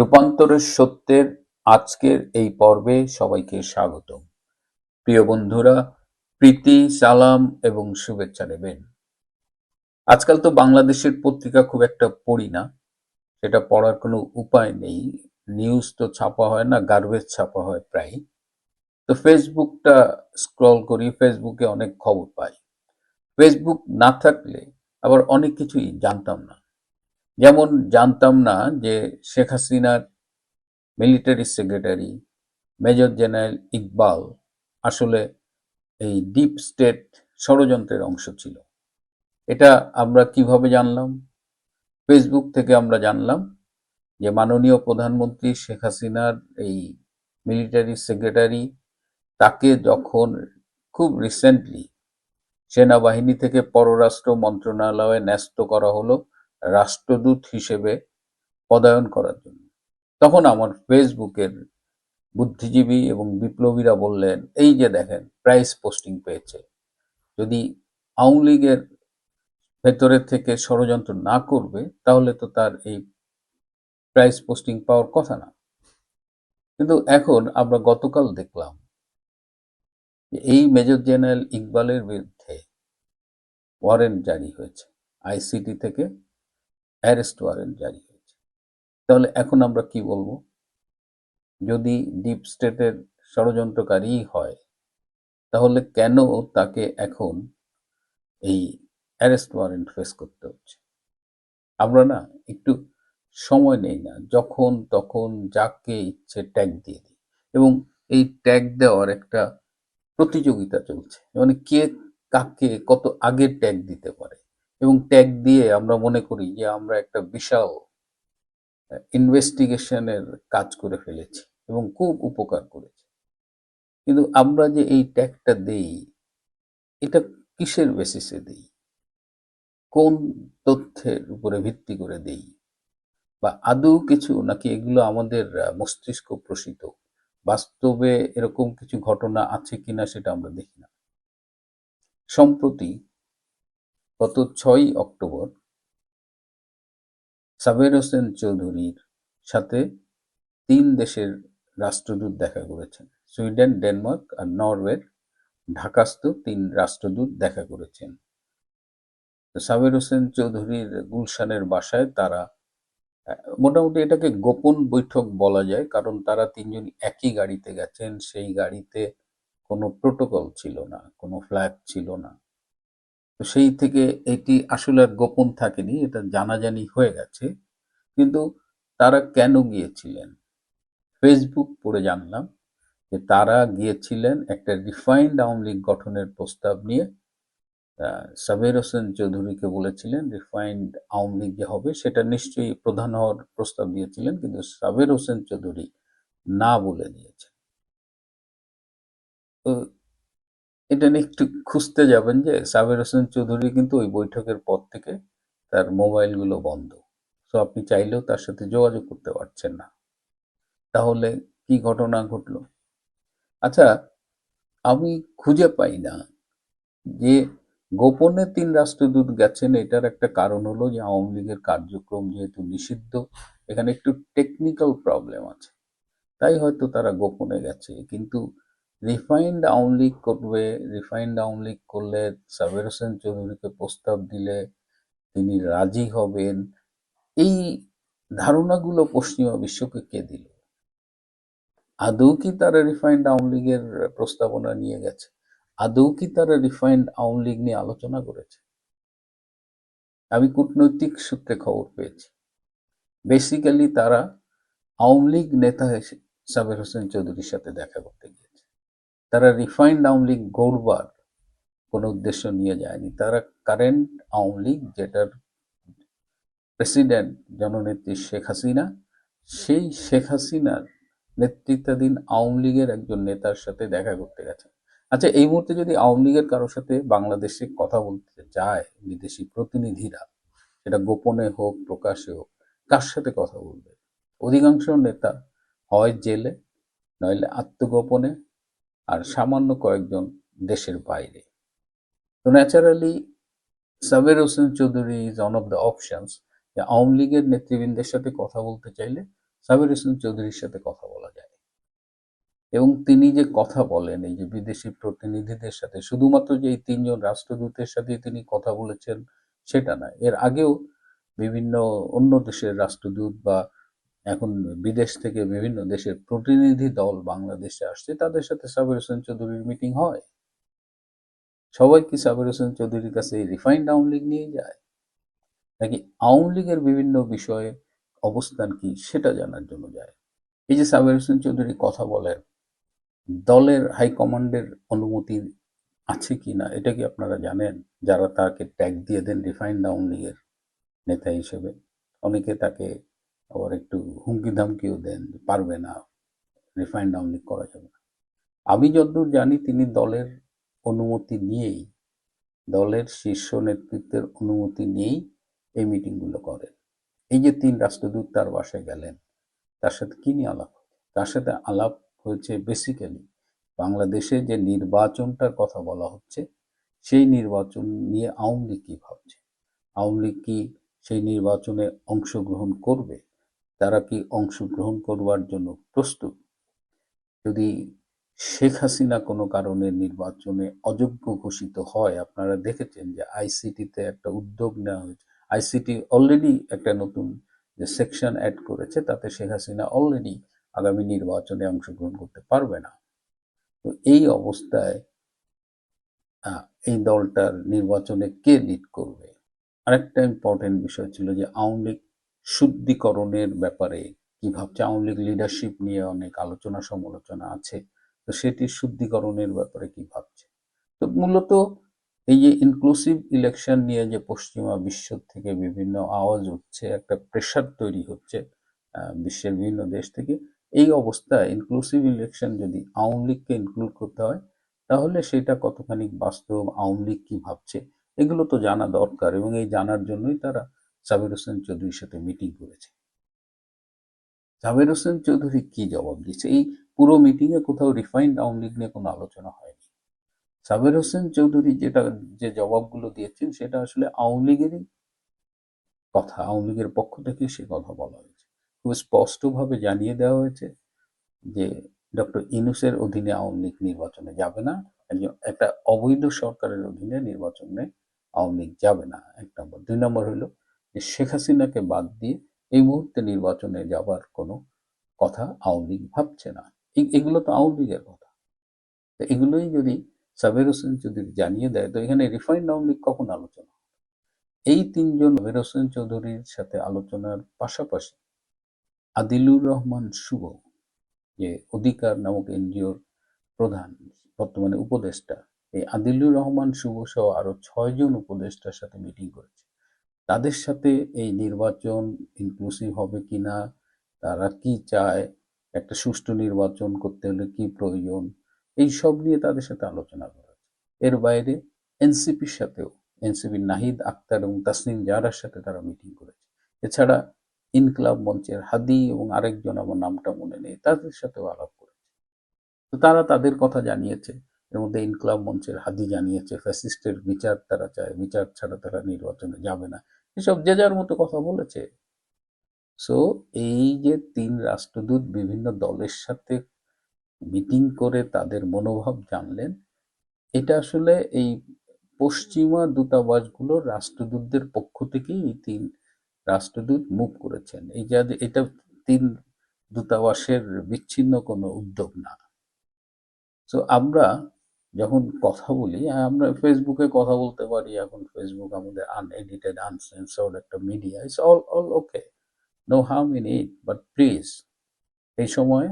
রূপান্তরের সত্যের আজকের এই পর্বে সবাইকে স্বাগতম। প্রিয় বন্ধুরা, প্রীতি, সালাম এবং শুভেচ্ছা নেবেন। আজকাল তো বাংলাদেশের পত্রিকা খুব একটা পড়ি না, সেটা পড়ার কোনো উপায় নেই। নিউজ তো ছাপা হয় না, গার্বেজ ছাপা হয় প্রায় তো ফেসবুকটা স্ক্রল করি, ফেসবুকে অনেক খবর পাই। ফেসবুক না থাকলে আবার অনেক কিছুই জানতাম না। যেমন জানতাম না যে শেখ হাসিনার military secretary major general Iqbal আসলে এই ডিপ স্টেট ষড়যন্ত্রের অংশ ছিল। এটা আমরা কীভাবে জানলাম? ফেসবুক থেকে আমরা জানলাম যে মাননীয় প্রধানমন্ত্রী শেখ হাসিনার এই মিলিটারি সেক্রেটারি তাকে যখন খুব রিসেন্টলি সেনাবাহিনী থেকে পররাষ্ট্র মন্ত্রণালয়ে ন্যস্ত করা হলো রাষ্ট্রদূত হিসেবে পদায়ন করার জন্য। তখন আমার ফেসবুকের বুদ্ধিজীবী এবং বিপ্লবীরা বললেন, এই যে দেখেন প্রাইস পোস্টিং পেয়েছে। যদি আওয়ামী লীগের ভেতরে থেকে ষড়যন্ত্র না করবে, তাহলে তো তার এই প্রাইস পোস্টিং পাওয়ার কথা না। কিন্তু এখন আমরা গতকাল দেখলাম এই মেজর জেনারেল ইকবালের বিরুদ্ধে ওয়ারেন্ট জারি হয়েছে, আইসিটি থেকে। অ্যারেস্ট ওয়ারেন্ট জারি হয়েছে। তাহলে এখন আমরা কি বলব? যদি ডিপ স্টেটের ষড়যন্ত্রকারী হয়, তাহলে কেন তাকে এখন এই অ্যারেস্ট ওয়ারেন্ট ফেস করতে হচ্ছে? আমরা না একটু সময় নেই না, যখন তখন যাকে ইচ্ছে ট্যাগ দিয়ে দিই। এবং এই ট্যাগ দেওয়ার একটা প্রতিযোগিতা চলছে। মানে কে কাকে কত আগে ট্যাগ দিতে পারে? এবং ট্যাগ দিয়ে আমরা মনে করি যে আমরা একটা বিশাল ইনভেস্টিগেশনের কাজ করে ফেলেছি এবং খুব উপকার করেছি। কিন্তু আমরা যে এই ট্যাগটা দেই, এটা কিসের বেসিসে দেই? কোন তথ্যের উপরে ভিত্তি করে দেই? বা আদৌ কিছু নাকি এগুলো আমাদের মস্তিষ্ক প্রসিত? বাস্তবে এরকম কিছু ঘটনা আছে কিনা সেটা আমরা দেখি না। সম্প্রতি গত ছয় অক্টোবর সাবের হোসেন চৌধুরীর সাথে তিন দেশের রাষ্ট্রদূত দেখা করেছেন। সুইডেন, ডেনমার্ক আর নরওয়ের ঢাকাস্থ তিন রাষ্ট্রদূত দেখা করেছেন। সাবের হোসেন চৌধুরীর গুলশানের বাসায় তারা, মোটামুটি এটাকে গোপন বৈঠক বলা যায়, কারণ তারা তিনজন একই গাড়িতে গেছেন, সেই গাড়িতে কোনো প্রোটোকল ছিল না, কোনো ফ্ল্যাগ ছিল না। সেই থেকে এটি আসলে আর গোপন থাকেনি, এটা জানাজানি হয়ে গেছে। কিন্তু তারা কেন গিয়েছিলেন? ফেসবুক পড়ে জানলাম যে তারা গিয়েছিলেন একটা রিফাইন্ড আওয়ামী লীগ গঠনের প্রস্তাব নিয়ে। সাবের হোসেন চৌধুরীকে বলেছিলেন রিফাইন্ড আওয়ামী লীগ যে হবে, সেটা নিশ্চয়ই প্রধান হওয়ার প্রস্তাব দিয়েছিলেন, কিন্তু সাবের হোসেন চৌধুরী না বলে দিয়েছেন। এটা নিয়ে একটু খুঁজতে যাবেন যে সাবের হোসেন চৌধুরী কিন্তু ওই বৈঠকের পর থেকে তার মোবাইলগুলো বন্ধ। তো আপনি চাইলেও তার সাথে যোগাযোগ করতে পারছেন না। তাহলে কি ঘটনা ঘটলো? আচ্ছা আমি খুঁজে পাই না যে গোপনে তিন রাষ্ট্রদূত গেছেন এটার একটা কারণ হলো যে আওয়ামী লীগের কার্যক্রম যেহেতু নিষিদ্ধ, এখানে একটু টেকনিক্যাল প্রবলেম আছে। তাই হয়তো তারা গোপনে গেছে, কিন্তু রিফাইন্ড আওয়ামী লীগ করবে রিফাইন্ড আওয়ামী লীগ করলে সাবের হোসেন চৌধুরীকে প্রস্তাব দিলে তিনি রাজি হবেন। এই ধারণাগুলো পশ্চিমা বিশ্বকে কে দিল? আদৌ কি তারা রিফাইন্ড আওয়ামী লীগের প্রস্তাবনা নিয়ে গেছে? আদৌ কি তারা রিফাইন্ড আওয়ামী লীগ নিয়ে আলোচনা করেছে? আমি কূটনৈতিক সূত্রে খবর পেয়েছি। বেসিক্যালি তারা আওয়ামী লীগ নেতা সাবের হোসেন চৌধুরীর সাথে দেখা করতে গিয়েছে তারা রিফাইন্ড আওয়ামী লীগ গড়বার কোনো উদ্দেশ্য নিয়ে যায়নি। তারা কারেন্ট আওয়ামী লীগ, যেটার প্রেসিডেন্ট জননেত্রী শেখ হাসিনা, সেই শেখ হাসিনার নেতৃত্বাধীন আওয়ামী লীগের একজন নেতার সাথে দেখা করতে গেছে। আচ্ছা এই মুহূর্তে যদি আওয়ামী লীগের কারোর সাথে বাংলাদেশে কথা বলতে যায়, বিদেশি প্রতিনিধিরা, সেটা গোপনে হোক, প্রকাশে হোক, কার সাথে কথা বলবে? অধিকাংশ নেতা হয় জেলে, নইলে আত্মগোপনে আর সামান্য কয়েকজন দেশের বাইরে। তো naturally Saber Hossain Chowdhury is one of the options যে আওয়ামী লীগের নেতৃবৃন্দের সাথে কথা বলতে চাইলে সাবের হোসেন চৌধুরীর সাথে কথা বলা যায়। এবং তিনি যে কথা বলেন, এই যে বিদেশি প্রতিনিধিদের সাথে, শুধুমাত্র যে এই তিনজন রাষ্ট্রদূতের সাথে তিনি কথা বলেছেন, সেটা না। এর আগেও বিভিন্ন অন্য দেশের রাষ্ট্রদূত বা এখন বিদেশ থেকে বিভিন্ন দেশের প্রতিনিধি দল বাংলাদেশে আসছে, তাদের সাথে সাবির হোসেন চৌধুরীর মিটিং হয়। সবাই কি সাবির হোসেন চৌধুরীর কাছে রিফাইন্ড আওয়ামী লীগ নিয়ে যায়? নাকি আওয়ামী লীগের বিভিন্ন বিষয়ে অবস্থান কি সেটা জানার জন্য যায়? এই যে সাবির হোসেন চৌধুরী কথা বলেন, দলের হাইকমান্ডের অনুমতি আছে কি না, এটা কি আপনারা জানেন? যারা তাকে ট্যাগ দিয়ে দেন রিফাইন্ড আওয়ামী লীগের নেতা হিসেবে, অনেকে তাকে আবার একটু হুমকি ধামকিও দেন, পারবে না, রিফাইন্ড আওয়ামী করা যাবে না। আমি যতদূর জানি, তিনি দলের অনুমতি নিয়েই, দলের শীর্ষ নেতৃত্বের অনুমতি নিয়েই এই মিটিংগুলো করেন। এই যে তিন রাষ্ট্রদূত তার বাসায় গেলেন, তার সাথে কি নিয়ে আলাপ? তার সাথে আলাপ হয়েছে বেসিক্যালি বাংলাদেশে যে নির্বাচনটার কথা বলা হচ্ছে, সেই নির্বাচন নিয়ে আওয়ামী লীগ কি ভাবছে? আওয়ামী লীগ কি সেই নির্বাচনে অংশগ্রহণ করবে? তারা কি অংশগ্রহণ করবার জন্য প্রস্তুত? যদি শেখ হাসিনা কোনো কারণে নির্বাচনে অযোগ্য ঘোষিত হয়, আপনারা দেখেছেন যে আইসিটিতে একটা উদ্যোগ নেওয়া হয়েছে। আইসিটি অলরেডি একটা নতুন যে সেকশন অ্যাড করেছে, তাতে শেখ হাসিনা অলরেডি আগামী নির্বাচনে অংশগ্রহণ করতে পারবে না। তো এই অবস্থায় এই দলটার নির্বাচনে কে লিড করবে? আরেকটা ইম্পর্টেন্ট বিষয় ছিল যে আওয়ামী লীগ শুদ্ধিকরণের ব্যাপারে কি ভাবছে? আওয়ামী লীগ লিডারশিপ নিয়ে অনেক আলোচনা, সমালোচনা আছে। তো সেটি শুদ্ধিকরণের ব্যাপারে কি ভাবছে? তো মূলত এই যে ইনক্লুসিভ ইলেকশন নিয়ে যে পশ্চিমা বিশ্ব থেকে বিভিন্ন আওয়াজ উঠছে, একটা প্রেশার তৈরি হচ্ছে বিশ্বের বিভিন্ন দেশ থেকে, এই অবস্থায় ইনক্লুসিভ ইলেকশন যদি আওয়ামী লীগকে ইনক্লুড করতে হয়, তাহলে সেটা কতখানি বাস্তব, আওয়ামী লীগ কি ভাবছে? এগুলো তো জানা দরকার এবং এই জানার জন্যই তারা সাবির হোসেন চৌধুরীর সাথে মিটিং করেছে। সাবির হোসেন চৌধুরী কি জবাব দিচ্ছে এই পুরো মিটিংয়ে কোথাও রিফাইন্ড আওয়ামী লীগ নিয়ে কোনো আলোচনা হয়নি। সাবির হোসেন চৌধুরী যেটা, যে জবাবগুলো দিয়েছেন সেটা আসলে আওয়ামী লীগেরই কথা। আওয়ামী লীগের পক্ষ থেকে সে কথা বলা হয়েছে। খুব স্পষ্টভাবে জানিয়ে দেওয়া হয়েছে যে ডক্টর ইনুসের অধীনে আওয়ামী লীগ নির্বাচনে যাবে না, একজন, একটা অবৈধ সরকারের অধীনে নির্বাচনে আওয়ামী লীগ যাবে না। এক নম্বর। দুই নম্বর হলো শেখ হাসিনাকে বাদ দিয়ে এই মুহূর্তে নির্বাচনে যাবার কোনো কথা আওয়ামী লীগ ভাবছে না। এগুলো তো আওয়ামী লীগের কথা। তো এগুলোই যদি সাবের হোসেন চৌধুরী জানিয়ে দেয়, তো এখানে রিফাইন্ড আওয়ামী লীগ কখন আলোচনা? এই তিনজন সাবের হোসেন চৌধুরীর সাথে আলোচনার পাশাপাশি আদিলুর রহমান শুভ, যে অধিকার নামক এনজিওর প্রধান, বর্তমানে উপদেষ্টা, এই আদিলুর রহমান শুভ সহ আরও ছয়জন উপদেষ্টার সাথে মিটিং করেছে। তাদের সাথে এই নির্বাচন ইনক্লুসিভ হবে কিনা, তারা কি চায়, একটা সুষ্ঠু নির্বাচন করতে হলে কি প্রয়োজন, এই সব নিয়ে তাদের সাথে আলোচনা করেছে এর বাইরে এনসিপির সাথেও এনসিপির নাহিদ আক্তার এবং তাসনিম জারার সাথে তারা মিটিং করেছে। এছাড়া ইনকলাব মঞ্চের হাদি এবং আরেকজন আমার নামটা মনে নেই, তাদের সাথেও আলাপ করেছে। তো তারা তাদের কথা জানিয়েছে, এর মধ্যে ইনকলাব মঞ্চের হাদি জানিয়েছে, ফ্যাসিস্টের বিচার তারা চায়, বিচার ছাড়া তারা নির্বাচনে যাবে না। এসব যে যার মতো কথা বলেছে। সো এই যে তিন রাষ্ট্রদূত বিভিন্ন দলের সাথে মিটিং করে তাদের মনোভাব জানলেন, এটা আসলে এই পশ্চিমা দূতাবাসগুলো রাষ্ট্রদূতদের পক্ষ থেকেই এই তিন রাষ্ট্রদূত মুভ করেছেন। এই যে এটা তিন দূতাবাসের বিচ্ছিন্ন কোনো উদ্যোগ না। তো আমরা যখন কথা বলি, আমরা ফেসবুকে কথা বলতে পারি, এখন ফেসবুক আমাদের আনএডিটেড আনসেন্সর্ড একটা media it's all all okay no harm in it but please এই সময়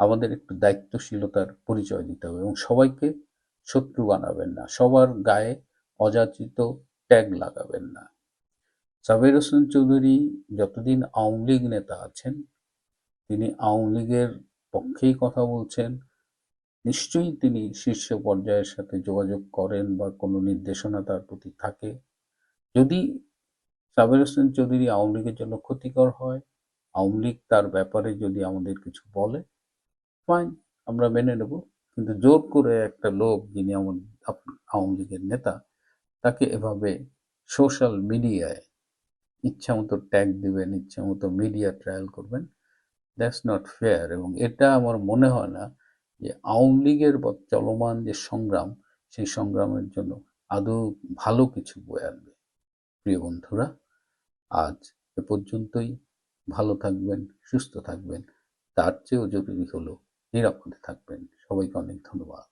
আমাদের একটু দায়িত্বশীলতার পরিচয় দিতে হবে এবং সবাইকে শত্রু বানাবেন না, সবার গায়ে অযাচিত ট্যাগ লাগাবেন না। সাবের হোসেন চৌধুরী যতদিন আওয়ামী লীগ নেতা আছেন, তিনি আওয়ামী লীগের পক্ষেই কথা বলছেন নিশ্চয়ই তিনি শীর্ষ পর্যায়ের সাথে যোগাযোগ করেন বা কোনো নির্দেশনা তার প্রতি থাকে। যদি সাবের হোসেন চৌধুরী আওয়ামী লীগের জন্য ক্ষতিকর হয়, আওয়ামী লীগ তার ব্যাপারে যদি আমাদের কিছু বলে ফাইন আমরা মেনে নেব। কিন্তু জোর করে একটা লোক যিনি আওয়ামী লীগের নেতা, তাকে এভাবে সোশ্যাল মিডিয়ায় ইচ্ছা মতো ট্যাগ দিবেন ইচ্ছা মতো মিডিয়া ট্রায়াল করবেন দ্যাটস নট ফেয়ার এবং এটা আমার মনে হয় না যে আওয়ামী লীগের চলমান যে সংগ্রাম, সেই সংগ্রামের জন্য আদৌ ভালো কিছু বয়ে আনবে? প্রিয় বন্ধুরা, আজ এ পর্যন্তই। ভালো থাকবেন, সুস্থ থাকবেন। তার চেয়েও জরুরি হলো নিরাপদে থাকবেন। সবাইকে অনেক ধন্যবাদ।